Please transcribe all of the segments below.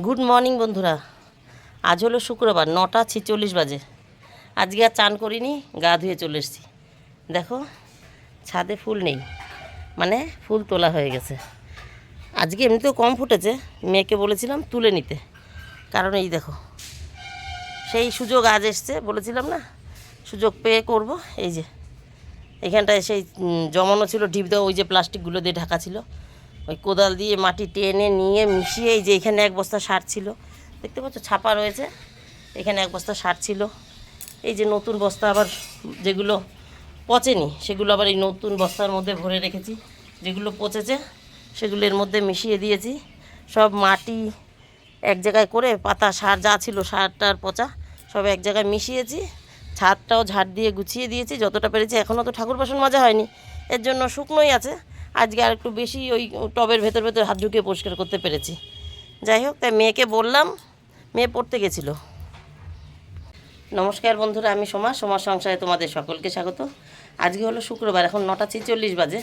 Good morning বন্ধুরা। আজ হলো শুক্রবার, নটা ছিচল্লিশ বাজে। আজকে আর চান করিনি, গা ধুয়ে চলে এসেছি। দেখো, ছাদে ফুল নেই মানে ফুল তোলা হয়ে গেছে। আজকে এমনিতেও কম ফুটেছে, মেয়েকে বলেছিলাম তুলে নিতে। কারণ এই দেখো, সেই সুযোগ আজ এসছে, বলেছিলাম না, সুযোগ পেয়ে করব, এই যে। এখানটায় সেই জমানো ছিল, ঢিপ দেওয়া, ওই যে প্লাস্টিকগুলো দিয়ে ঢাকা ছিল। ওই কোদাল দিয়ে মাটি টেনে নিয়ে মিশিয়ে এই যে এখানে এক বস্তা সার ছিল। দেখতে পাচ্ছ, ছাপা রয়েছে। এখানে এক বস্তা সার ছিল। এই যে নতুন বস্তা আবার যেগুলো পচেনি, সেগুলো আবার এই নতুন বস্তার মধ্যে ভরে রেখেছি। যেগুলো পচেছে, সেগুলো এর মধ্যে মিশিয়ে দিয়েছি। সব মাটি এক জায়গায় করে পাতা, সার যা ছিল, সারটার পচা, সব এক জায়গায় মিশিয়েছি। ছাদটাও ঝাড় দিয়ে গুছিয়ে দিয়েছি। যতটা পেরেছি এখনও তো ঠাকুর বাসন মাজা হয়নি। এর জন্য শুকনোই আছে। আজকে আর একটু বেশি ওই টবের ভেতর ভেতর হাত ঢুকিয়ে পরিষ্কার করতে পেরেছি। যাই হোক, তাই মেয়েকে বললাম, মেয়ে পড়তে গেছিল। নমস্কার বন্ধুরা, আমি সোমা, সোমার সংসারে তোমাদের সকলকে স্বাগত। আজকে হলো শুক্রবার, এখন নটা ছেচল্লিশ বাজে।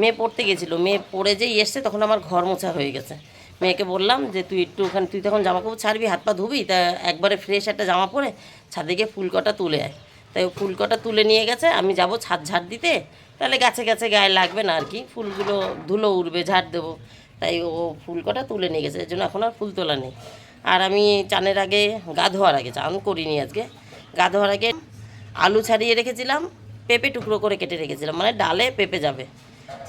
মেয়ে পড়তে গেছিল, মেয়ে পড়ে যেই এসছে তখন আমার ঘর মোছা হয়ে গেছে। মেয়েকে বললাম যে, তুই একটু ওখানে, তুই তখন জামা কাপড় ছাড়বি, হাত পা ধুবি, তা একবারে ফ্রেশ একটা জামা পরে ছাদে গিয়ে ফুলকটা তুলে আয়। তাই ও ফুলকটা তুলে নিয়ে গেছে, আমি যাব ছাদ ঝাড় দিতে। তাহলে গাছে গাছে গায়ে লাগবে না আর কি। ফুলগুলো ধুলো উড়বে, ঝাড় দেবো। তাই ও ফুল কটা তুলে নিয়ে গেছে এর জন্য এখন আর ফুল তোলা নেই। আর আমি চানের আগে গা ধোয়ার আগে, চান করিনি আজকে। গা ধোয়ার আগে আলু ছাড়িয়ে রেখেছিলাম, পেঁপে টুকরো করে কেটে রেখেছিলাম মানে ডালে পেঁপে যাবে।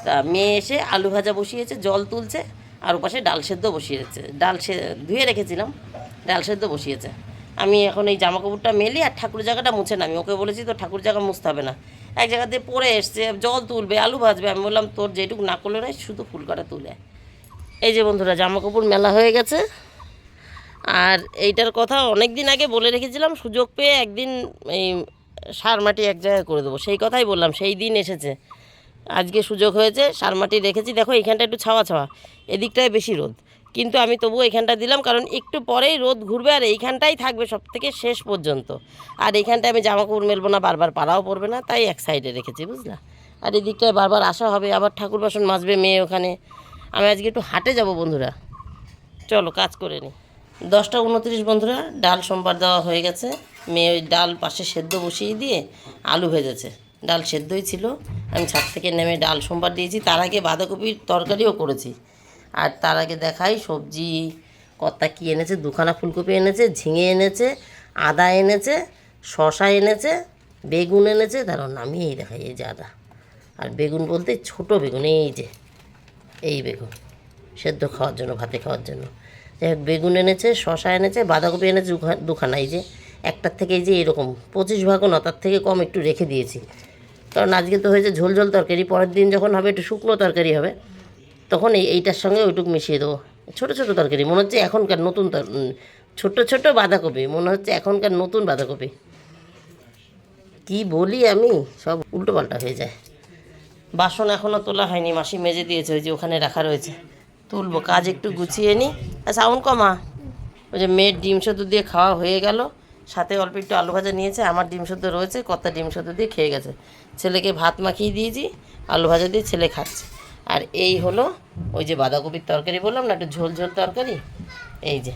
তা মেয়ে এসে আলু ভাজা বসিয়েছে, জল তুলছে, আর ওপাশে ডাল সেদ্ধ বসিয়েছে। ডাল সে, ধুয়ে রেখেছিলাম, ডাল সেদ্ধ বসিয়েছে। আমি এখন এই জামা কাপড়টা মেলি আর ঠাকুর জায়গাটা মুছে নামি। ওকে বলেছি তো ঠাকুর জায়গা মুছতে হবে না। এক জায়গা দিয়ে পড়ে এসছে, জল তুলবে, আলু ভাজবে। আমি বললাম, তোর যেটুকু না করলে নয়, শুধু ফুলকাটা তুলে এই যে বন্ধুরা জামা কাপড় মেলা হয়ে গেছে। আর এইটার কথা অনেক দিন আগে বলে রেখেছিলাম, সুযোগ পেয়ে একদিন এই সার মাটি এক জায়গায় করে দেবো। সেই কথাই বললাম, সেই দিন এসেছে। আজকে সুযোগ হয়েছে সার মাটি রেখেছি। দেখো এখানটা একটু ছাওয়া ছাওয়া, এদিকটায় বেশি রোদ। কিন্তু আমি তবুও এখানটা দিলাম, কারণ একটু পরেই রোদ ঘুরবে আর এইখানটাই থাকবে সব থেকে শেষ পর্যন্ত। আর এইখানটায় আমি জামা কাপড় মেলবো না, বারবার পাড়াও পড়বে না, তাই এক সাইডে রেখেছি, বুঝলা? আর এদিকটায় বারবার আসা হবে, আবার ঠাকুর বাসন মাজবে মেয়ে ওখানে। আমি আজকে একটু হাটে যাব বন্ধুরা। চলো, কাজ করে নি। দশটা উনত্রিশ বন্ধুরা, ডাল সোমবার দেওয়া হয়ে গেছে। মেয়ে ওই ডাল পাশে সেদ্ধ বসিয়ে দিয়ে আলু ভেজেছে। ডাল সেদ্ধই ছিল। আমি ছাদ থেকে নেমে ডাল সোমবার দিয়েছি। তার আগে বাঁধাকপির তরকারিও করেছি। আর তার আগে দেখাই সবজি, কর্তা কী এনেছে, দুখানা ফুলকপি এনেছে, ঝিঙে এনেছে, আদা এনেছে শশা এনেছে, বেগুন এনেছে, দাঁড়াও নামিয়েই দেখাই এই যে আদা। আর বেগুন বলতে ছোট বেগুন, এই যে, এই বেগুন, সেদ্ধ খাওয়ার জন্য, ভাতে খাওয়ার জন্য। যাই হোক, বেগুন এনেছে শশা এনেছে, বাঁধাকপি এনেছে দুখা- দুখানা, এই যে, একটার থেকে এই যে এরকম, পঁচিশ ভাগও না, তার থেকে কম একটু রেখে দিয়েছি। কারণ আজকে তো হয়েছে ঝোল ঝোল তরকারি, পরের দিন যখন হবে একটু শুকনো তরকারি হবে তখন এই, এইটার সঙ্গে ওইটুকু মিশিয়ে দেবো। ছোটো ছোটো তরকারি। মনে হচ্ছে এখনকার নতুন ছোট্ট ছোট্ট বাঁধাকপি। মনে হচ্ছে এখনকার নতুন বাঁধাকপি। কি বলি আমি? সব উল্টোপাল্টা হয়ে যায়। বাসন এখনও তোলা হয়নি। মাসি মেজে দিয়েছে, ওই যে ওখানে রাখা রয়েছে। তুলবো, কাজ একটু গুছিয়ে নিই আর সাউন্ড কমা। ওই যে মেয়ের ডিম সেদ্ধ দিয়ে খাওয়া হয়ে গেল। সাথে অল্প একটু আলু ভাজা নিয়েছে। আমার ডিম সেদ্ধ রয়েছে কত ডিম সেদ্ধ দিয়ে খেয়ে গেছে। ছেলেকে ভাত মাখিয়ে দিয়েছি, আলু ভাজা দিয়ে ছেলে খাচ্ছে। আর এই হলো ওই যে বাঁধাকপির তরকারি বললাম না, একটু ঝোল ঝোল তরকারি। এই যে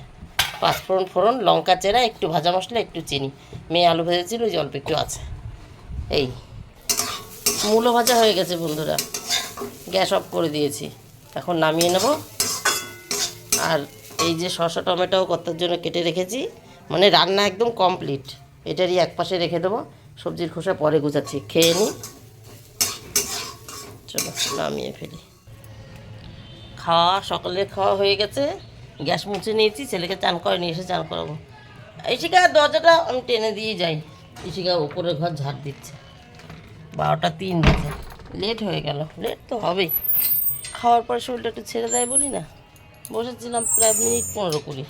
পাঁচফোড়ন ফোড়ন, লঙ্কা চেরা, একটু ভাজা মশলা, একটু চিনি। মেয়ে আলু ভেজেছিল, ওই অল্প একটু আছে। এই মূলো ভাজা হয়ে গেছে বন্ধুরা। গ্যাস অফ করে দিয়েছি। এখন নামিয়ে নেব। আর এই যে শসা টমেটোও কর্তার জন্য কেটে রেখেছি। মানে রান্না একদম কমপ্লিট। এটারই এক পাশে রেখে দেবো। সবজির খোসা পরে গুছাচ্ছি। খেয়ে নিই চলো, নামিয়ে ফেলি। খাওয়া সকালে খাওয়া হয়ে গেছে। গ্যাস মুছে নিয়েছি, ছেলেকে চান করে নিয়ে এসে চান করাবো। ইশিকা দরজাটা আমি টেনে দিয়ে যাই। ইশিকা উপরের ঘর ঝাড় দিচ্ছে। বারোটা তিন বাজে। লেট হয়ে গেল। লেট তো হবেই। খাওয়ার পরে শরীরটা একটু ছেড়ে দেয় বলি না? বসেছিলাম প্রায় মিনিট পনেরো কুড়ি।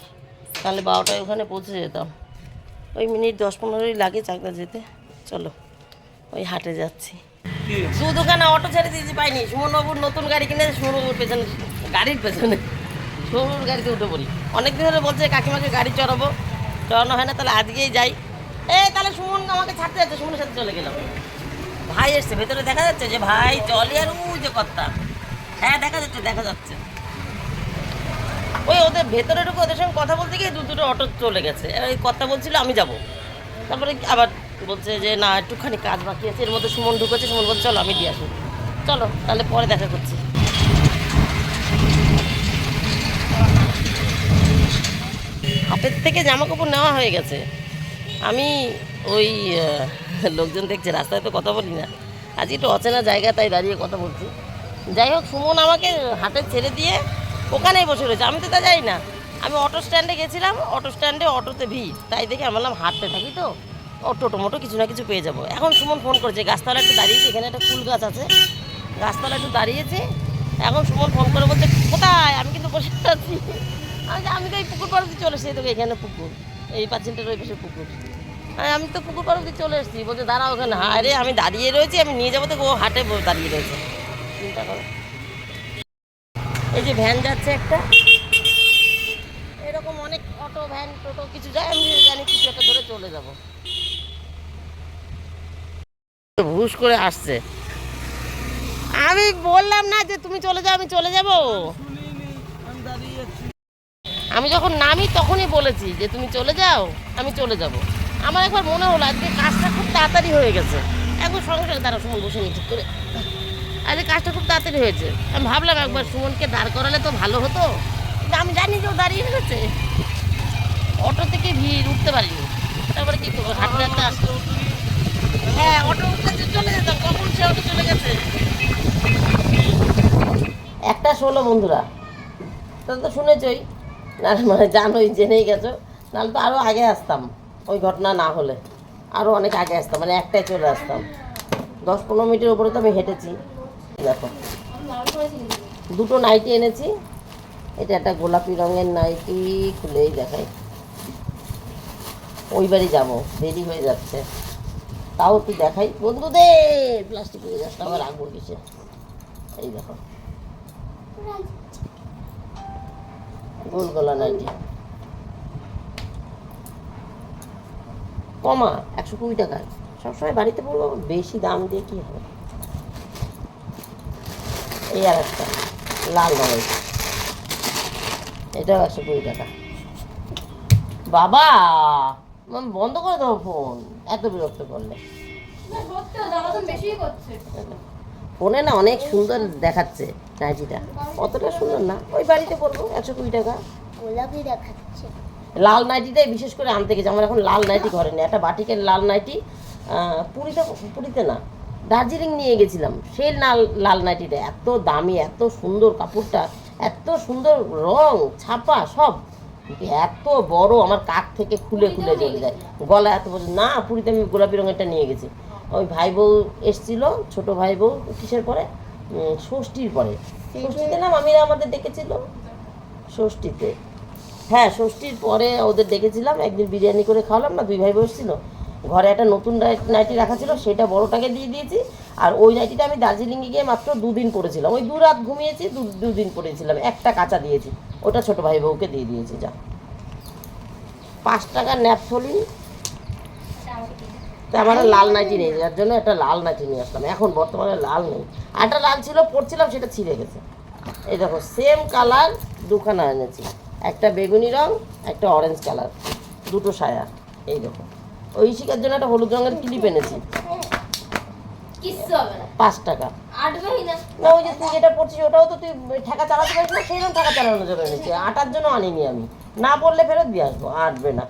তাহলে বারোটায় ওখানে পৌঁছে যেতাম। ওই মিনিট দশ পনেরোই লাগে চাকদা যেতে। চলো, ওই হাটে যাচ্ছি। দু দোকানে অটো ছেড়ে দিয়েছি, পাইনি। সুমনবাবুর নতুন গাড়ি কিনে সুমনবাবুর পেছনে, গাড়ির পেছনে, সুমনবাবুর গাড়িতে উঠে পড়ি। অনেক দিন ধরে বলছে, কাকিমাকে গাড়ি চড়াবো। চড়ানো হয় না, তাহলে আজকেই যাই। এ, তাহলে সুমন আমাকে ছাড়তে যাচ্ছে, সুমনের সাথে চলে গেলাম। ভাই এসছে, ভেতরে দেখা যাচ্ছে যে ভাই চলে আর ওই যে কর্তা। হ্যাঁ দেখা যাচ্ছে দেখা যাচ্ছে। ওই ওদের ভেতরে ঢুকে ওদের সঙ্গে কথা বলতে গিয়ে দু দুটো অটো চলে গেছে। এবার কথা বলছিল, আমি যাব। তারপরে আবার বলছে যে, না, একটুখানি কাজ বাকি আছে। এর মধ্যে সুমন ঢুকেছে, সুমন বলছে, চলো, আমি দিয়ে আসি। চলো, তাহলে পরে দেখা করছি। হাটের থেকে জামা কাপড় নেওয়া হয়ে গেছে। আমি ওই লোকজন দেখছে, রাস্তায় তো কথা বলি না। আজ একটু অচেনা জায়গা, তাই দাঁড়িয়ে কথা বলছি। যাই হোক, সুমন আমাকে হাতে ছেড়ে দিয়ে ওখানেই বসে রয়েছে। আমি তো তা যাই না। আমি অটো স্ট্যান্ডে গেছিলাম, অটো স্ট্যান্ডে অটোতে ভিড়। তাই দেখে আমি বললাম, হাঁটতে থাকি তো? ও টোটো মোটো কিছু না কিছু পেয়ে যাব। এখন সুমন ফোন করেছে গাছতলা একটু দাঁড়িয়েছে, এখানে একটা ফুল গাছ আছে। গাছতলা একটু দাঁড়িয়েছে, এখন সুমন ফোন করে বলছে, কোথায়? আমি কিন্তু বসে আছি। আমি আমি তো এই পুকুর পাড় দিয়ে চলে এসেছি তোকে এখানে পুকুর। এই পাঁচিলটার ওই পাশে পুকুর। আমি তো পুকুর পাড় চলে এসেছি। বলছে দাঁড়া ওখানে। হায় রে আমি দাঁড়িয়ে রয়েছি, আমি নিয়ে যাব তো ও হাটে দাঁড়িয়ে রয়েছে। চিন্তা করো। এই যে ভ্যান যাচ্ছে একটা। এরকম অনেক অটো, ভ্যান, টোটো, কিছু যায়, আমি জানি কিছু একটা ধরে চলে যাব। হুশ করে আসছে। আমি বললাম না যে তুমি চলে যাও, আমি চলে যাব। আমি যখন নামি তখনই বলেছি যে তুমি চলে যাও, আমি চলে যাব। আমার একবার মনে হলো, আজকে কাজটা খুব তাড়াতাড়ি হয়ে গেছে। একবার সঙ্গে সঙ্গে দাঁড়া সুমন বসে নিয়ে ঠিক করে। আজকে কাজটা খুব তাড়াতাড়ি হয়েছে। আমি ভাবলাম একবার সুমনকে দাঁড় করালে তো ভালো হতো। কিন্তু আমি জানি যে ও দাঁড়িয়ে রয়েছে। অটো থেকে ভিড়, উঠতে পারিনি। তারপরে কি করব? হাঁটতে হাঁটতে আসতে হ্যাঁ একটা ষোলো বন্ধুরা। তো তো শুনেছই। না মানে জানোই, জেনেই গেছো। নাহলে তো আরও আগে আসতাম, ওই ঘটনা না হলে। আরও অনেক আগে আসতাম মানে একটাই চলে আসতাম। দশ পনেরো মিনিটের উপরে তো আমি হেঁটেছি। দেখো। দুটো নাইটি এনেছি। এটা একটা গোলাপি রঙের নাইটি, খুলেই দেখাই। ওই বাড়ি যাব, দেরি হয়ে যাচ্ছে। তাও তুই দেখাই। বন্ধুদের প্লাস্টিক যাচ্ছে আবার রাখব কিসে এই দেখো। গোল গলা নাইটি কমা, একশো কুড়ি টাকা। সবসময় বাড়িতে বলব, বেশি দাম দিয়ে কি হবে? এই আর একটা, লাল রঙের। এটাও একশো কুড়ি টাকা। বাবা! বন্ধ করে দেবো ফোন, এত বিরক্ত করলে। ফোনে না অনেক সুন্দর দেখাচ্ছে নাইটিটা। অতটা সুন্দর না, ওই বাড়িতে পড়ব একশো কুড়ি টাকা। গোলাপি দেখাচ্ছে লাল নাইটিটাই বিশেষ করে আনতে গেছি, আমার এখন লাল নাইটি ঘরে নেই, একটা বাটিকের লাল নাইটি পুরীতে পুরীতে না, দার্জিলিং নিয়ে গেছিলাম, সেই লাল লাল নাইটিটা এত দামি, এত সুন্দর কাপড়টা, এত সুন্দর রং, ছাপা, সব। এত বড় আমার কাক থেকে খুলে খুলে চলে যায়। গলা এত বড়, না, পুরীতে আমি গোলাপি রঙেরটা নিয়ে গেছি। ওই ভাই বউ এসছিল, ছোট ভাই বউ কিসের পরে? ষষ্ঠীর পরে। ষষ্ঠীতে না মামিরা আমাদের ডেকেছিল। ষষ্ঠীতে। হ্যাঁ ষষ্ঠীর পরে ওদের ডেকেছিলাম, একদিন বিরিয়ানি করে খাওয়ালাম না, দুই ভাই বসছিল ঘরে একটা নতুন নাইটি রাখা ছিল, সেটা বড়টাকে দিয়ে দিয়েছি। আর ওই নাইটিটা আমি দার্জিলিংয়ে গিয়ে মাত্র দুদিন পরেছিলাম। ওই দু রাত ঘুমিয়েছি, দু দুদিন পরেছিলাম। একটা কাঁচা দিয়েছি। ওটা ছোট ভাই বউকে দিয়ে দিয়েছে, যা। পাঁচ টাকার ন্যাপথলিন। তো আমার লাল নাইটি নেই, যার জন্য একটা লাল নাইটি নিয়ে আসলাম। এখন বর্তমানে লাল নেই। একটা লাল ছিল, পরছিলাম, সেটা ছিঁড়ে গেছে। এই দেখো সেম কালার দুখানা এনেছি। একটা বেগুনি রং, একটা অরেঞ্জ কালার দুটো সায়া। এই দেখো। ওই শিকার জন্য একটা হলুদ রঙের ক্লিপ এনেছি। কিচ্ছু হবে না। পাঁচ টাকা। আটবেই না। না ওই যে তুই যেটা পড়ছিস ওটাও তো তুই ঠেকা চালাতে পারিস না সেই রকম ঠেকা চালানোর জন্য এনেছি। আটার জন্য আনিনি আমি। না পড়লে ফেরত দিয়ে আসব আটবে না।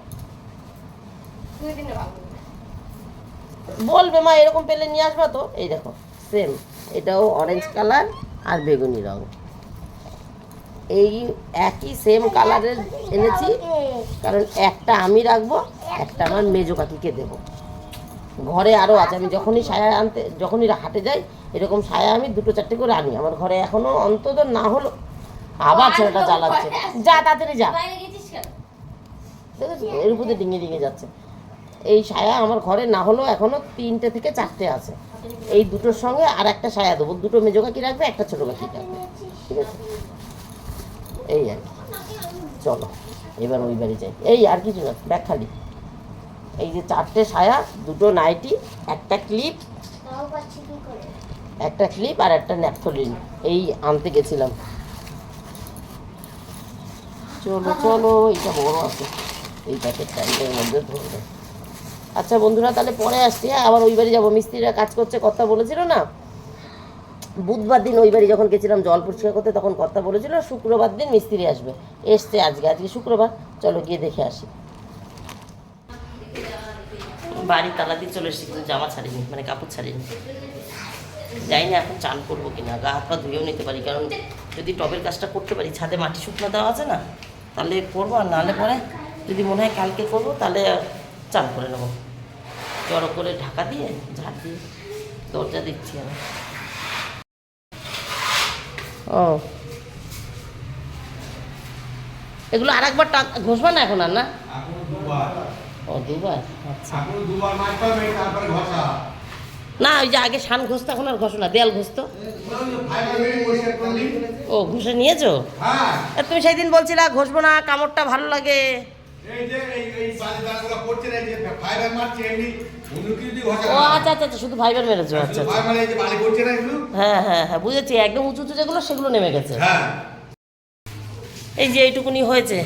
বলবে মা এরকম পেলে নিয়ে আসবা তো? এই দেখো সেম এটাও অরেঞ্জ কালার আর বেগুনি রং। এই একই সেম কালারের এনেছি কারণ একটা আমি রাখব একটা আমার মেজো কাকিকে দেবো। ঘরে আরও আছে। আমি যখনই সায়া আনতে যখনই হাটে যাই এরকম সায়া আমি দুটো চারটে করে আনি। আমার ঘরে এখনও অন্তত না হলো আবার ছেলেটা জ্বালাচ্ছে। যা তাড়াতাড়ি যা। এর উপরে ডিঙে ডিঙে যাচ্ছে। এই সায়া আমার ঘরে না হলেও এখনও তিনটে থেকে চারটে আছে। এই দুটোর সঙ্গে আর একটা সায়া দেবো। দুটো মেজো কাকি রাখবে একটা ছোটো কাকি রাখবে। ঠিক আছে? এই আর কি। চলো এবার ওই বাড়ি যাই। এই আর কিছু না ব্যাগ খালি। এই যে চারটে সায়া দুটো নাইটি একটা ক্লিপ একটা ক্লিপ আর একটা ন্যাপথলিন। এই আনতে গেছিলাম। চলো চলো এইটা বড় আছে। এই প্যাকেটটা এইটার মধ্যে ধরবে। আচ্ছা বন্ধুরা তাহলে পরে আসছি হ্যাঁ? আবার ওই বাড়ি যাব। মিস্ত্রিরা কাজ করছে কথা বলেছিল না? বুধবার দিন ওই বাড়ি যখন গেছিলাম জল পরিষ্কার করতে তখন কথা বলেছিল শুক্রবার দিন মিস্ত্রি আসবে। এসছে আজকে আজকে শুক্রবার। চলো গিয়ে দেখে আসি। বাড়ি তালা দিয়ে চলে এসেছি, কিন্তু জামা ছাড়িনি মানে কাপড় ছাড়িনি। যাই না এখন, চান করব কিনা, গা হাত পা ধুয়েও নিতে পারি, কারণ যদি টবের কাজটা করতে পারি, ছাদে মাটি শুকনো দেওয়া আছে না, তাহলে করব, আর নাহলে পরে যদি মনে হয় কালকে করব, তাহলে চান করে নেব। জড়ো করে ঢাকা দিয়ে, ঝাড় দিয়ে দরজা দিচ্ছি আমি। ও। এগুলো আর একবার ঘষবা না এখন আর না? ও দুবার? আচ্ছা। না ওই যে আগে সান ঘষতো এখন আর ঘষো না দেয়াল ঘষতো। ও ঘষে নিয়েছো? হ্যাঁ। তুমি সেই দিন বলছিলা ঘষবো না কামড়টা ভালো লাগে। ও আচ্ছা আচ্ছা আচ্ছা শুধু ফাইবার মেরেছো আচ্ছা আচ্ছা। ফাইবার এই যে বালি করছে না এগুলো? হ্যাঁ হ্যাঁ হ্যাঁ বুঝেছি একদম উঁচু উঁচু যেগুলো সেগুলো নেমে গেছে। হ্যাঁ। এই যে এইটুকুনি হয়েছে।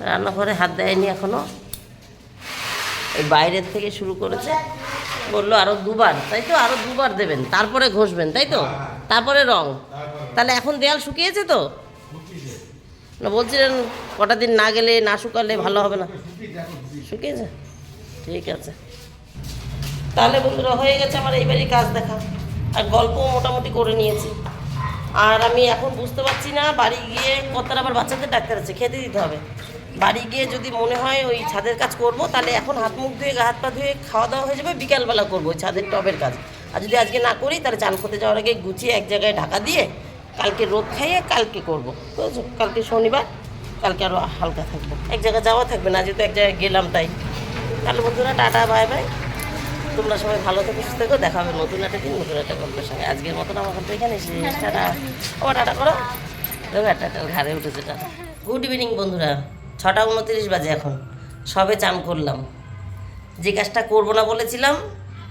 রান্নাঘরে হাত দেয়নি এখনও। এই বাইরের থেকে শুরু করেছে। বলল আরও দুবার, তাই তো? আরও দুবার দেবেন, তারপরে ঘষবেন, তাই তো? তারপরে রং। তাহলে এখন দেয়াল শুকিয়েছে তো? না, বলছিলেন কটা দিন না গেলে, না শুকালে ভালো হবে না। শুকিয়েছে? ঠিক আছে। তাহলে বন্ধুরা, হয়ে গেছে আমার এইবারই কাজ দেখা। আর গল্পও মোটামুটি করে নিয়েছি। আর আমি এখন বুঝতে পারছি না, বাড়ি গিয়ে কতার আবার বাচ্চাদের ডাক্তার আছে, খেতে দিতে হবে। বাড়ি গিয়ে যদি মনে হয় ওই ছাদের কাজ করব, তাহলে এখন হাত মুখ ধুয়ে হাত পা ধুয়ে খাওয়া দাওয়া হয়ে যাবে, বিকালবেলা করব ওই ছাদের টবের কাজ। আর যদি আজকে না করি, তাহলে চান করতে যাওয়ার আগে গুছিয়ে এক জায়গায় ঢাকা দিয়ে কালকে রোদ খাইয়ে কালকে করব। বুঝেছ? কালকে শনিবার, কালকে আরও হালকা থাকব। এক জায়গায় যাওয়া থাকবে না, যেহেতু এক জায়গায় গেলাম তাই। তাহলে বন্ধুরা, টাটা, বাই বাই। তোমরা সবাই ভালো থেকো, সুস্থ থেকো। দেখা হবে নতুন একটা দিন, নতুন একটা গল্পের সঙ্গে। আজকের মতন আমার গল্প এখানে শেষ। টাটা। ও টাটা করো। একটা ঘাড়ে উঠেছে, টাটা। গুড ইভিনিং, বন্ধুরা। ছটা উনত্রিশ বাজে এখন। সবে চান করলাম। যে কাজটা করব না বলেছিলাম,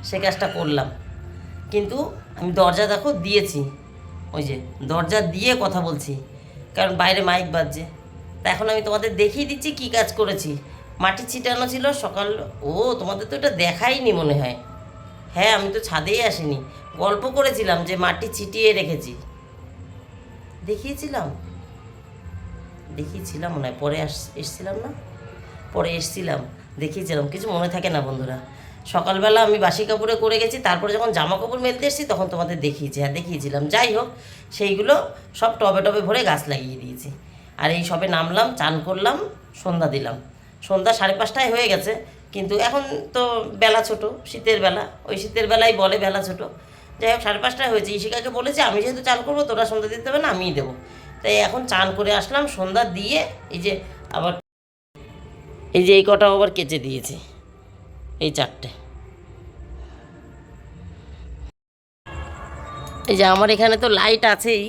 সে কাজটা করলাম। কিন্তু আমি দরজা দেখো দিয়েছি। ওই যে, দরজা দিয়ে কথা বলছি। কারণ বাইরে মাইক বাজছে। তা এখন আমি তোমাদের দেখিয়ে দিচ্ছি কি কাজ করেছি। মাটি ছিটানো ছিল সকাল, ও তোমাদের তো এটা দেখাইনি মনে হয়। হ্যাঁ আমি তো ছাদেই আসিনি। গল্প করেছিলাম যে মাটি ছিটিয়ে রেখেছি। দেখিয়েছিলাম? দেখিয়েছিলাম, মনে হয় পরে আস, এসছিলাম না? পরে এসছিলাম, দেখিয়েছিলাম। কিছু মনে থাকে না বন্ধুরা। সকালবেলা আমি বাসি কাপড়ে করে গেছি, তারপরে যখন জামা কাপড় মেলতে এসেছি, তখন তোমাদের দেখিয়েছি। হ্যাঁ দেখিয়েছিলাম। যাই হোক, সেইগুলো সব টবে টবে ভরে গাছ লাগিয়ে দিয়েছি। আর এই সবে নামলাম, চান করলাম, সন্ধ্যা দিলাম। সন্ধ্যা সাড়ে পাঁচটায় হয়ে গেছে, কিন্তু এখন তো বেলা ছোট, শীতের বেলা। ওই শীতের বেলায় বলে বেলা ছোট। যাই হোক, সাড়ে পাঁচটায় হয়েছে। ইশিকাকে বলেছে, আমি যেহেতু চান করব, তোরা সন্ধ্যা দিতে হবে না, আমিই দেবো। তাই এখন চান করে আসলাম, সন্ধ্যা দিয়ে এই যে আবার এই যে এই কটা আবার কেচে দিয়েছি, এই চারটে। এই যে আমার এখানে তো লাইট আছেই।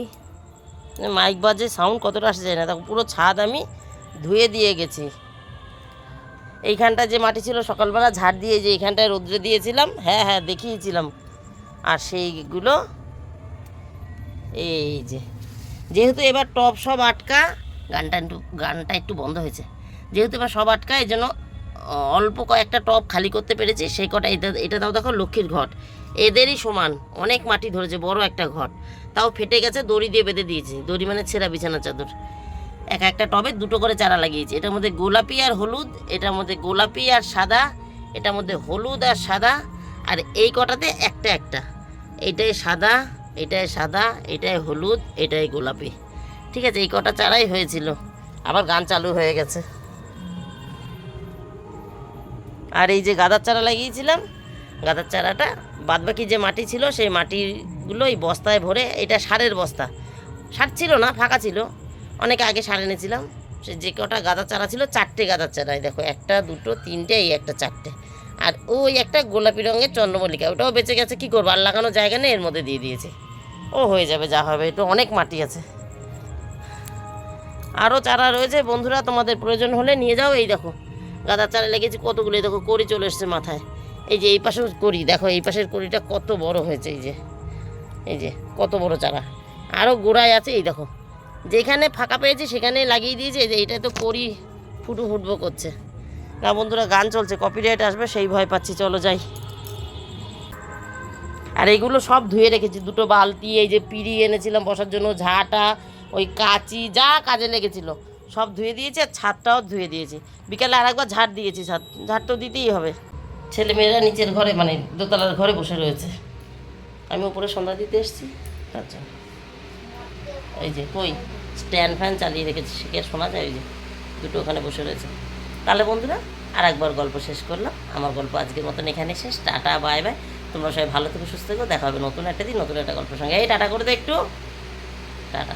মাইক বাজে সাউন্ড কতটা আসে যায় না। দেখো, পুরো ছাদ আমি ধুয়ে দিয়ে গেছি। এইখানটা যে মাটি ছিল, সকালবেলা ঝাড় দিয়ে যে এইখানটায় রোদ্রে দিয়েছিলাম হ্যাঁ হ্যাঁ দেখিয়েছিলাম। আর সেইগুলো এই যে যেহেতু এবার টপ সব আটকা, গানটা একটু গানটা একটু বন্ধ হয়েছে। যেহেতু এবার সব আটকা, এই জন্য অল্প কয়েকটা টপ খালি করতে পেরেছি। সেই কটা এটা এটা তাও দেখো, লক্ষ্মীর ঘট। এদেরই সমান, অনেক মাটি ধরেছে, বড় একটা ঘট। তাও ফেটে গেছে, দড়ি দিয়ে বেঁধে দিয়েছি। দড়ি মানে ছেঁড়া বিছানা চাদর। এক একটা টবে দুটো করে চারা লাগিয়েছি। এটার মধ্যে গোলাপি আর হলুদ, এটার মধ্যে গোলাপি আর সাদা, এটার মধ্যে হলুদ আর সাদা, আর এই কটাতে একটা একটা। এইটাই সাদা এটাই সাদা, এটাই হলুদ, এটাই গোলাপি। ঠিক আছে, এই কটা চারাই হয়েছিল। আবার গান চালু হয়ে গেছে। আর এই যে গাঁদার চারা লাগিয়েছিলাম, গাঁদার চারাটা, বাদবাকি যে মাটি ছিল, সেই মাটিগুলো এই বস্তায় ভরে, এটা সারের বস্তা। সার ছিল না, ফাঁকা ছিল। অনেক আগে সার এনেছিলাম। সে যে কটা গাঁদার চারা ছিল, চারটে গাঁদার চারা দেখো, একটা, দুটো, তিনটে, এই একটা, চারটে। আর ওই একটা গোলাপি রঙের চন্দ্রমল্লিকা, ওটাও বেঁচে গেছে, কি করব? আর লাগানো জায়গা নেই, এর মধ্যে দিয়ে দিয়েছি। ও হয়ে যাবে, যা হবে, একটু অনেক মাটি আছে। আরও চারা রয়েছে, বন্ধুরা, তোমাদের প্রয়োজন হলে নিয়ে যাও, এই দেখো। গাঁদার চারা লেগেছি কতগুলো, এই দেখো করি চলে এসছে মাথায়। এই যে এই পাশেও করি দেখো, এই পাশের করিটা কত বড় হয়েছে, এই যে। এই যে, কত বড় চারা। আরও গোড়ায় আছে, এই দেখো। যেখানে ফাঁকা পেয়েছি, সেখানে লাগিয়ে দিয়েছে যে এইটা তো করি ফুটু ফুটবো করছে। না বন্ধুরা, গান চলছে কপিরাইট আসবে, সেই ভয় পাচ্ছি, চলো যাই। আর এগুলো সব ধুয়ে রেখেছি, দুটো বালতি, এই যে পিড়ি এনেছিলাম বসার জন্য, ঝাঁটা, ওই কাঁচি, যা কাজে লেগেছিল, সব ধুয়ে দিয়েছি আর ছাদটাও ধুয়ে দিয়েছি। বিকালে আর একবার ঝাড় দিয়েছি, ছাদ, ঝাড় তো দিতেই হবে। ছেলেমেয়েরা নিচের ঘরে মানে দোতলার ঘরে বসে রয়েছে। আমি উপরে সন্ধ্যা দিতে এসেছি, তার জন্য। এই যে, কই? স্ট্যান্ড ফ্যান চালিয়ে রেখেছি শিখে শোনা যায়? ওই যে, দুটো ওখানে বসে রয়েছে। তাহলে বন্ধুরা আর একবার গল্প শেষ করলাম। আমার গল্প আজকের মতন এখানে শেষ। Tata, bye bye. তোমরা সবাই ভালো থেকে, সুস্থ থেকো। দেখা হবে নতুন একটা দিন, নতুন একটা গল্পের সঙ্গে। এই টাটা করে দে একটু। টাটা।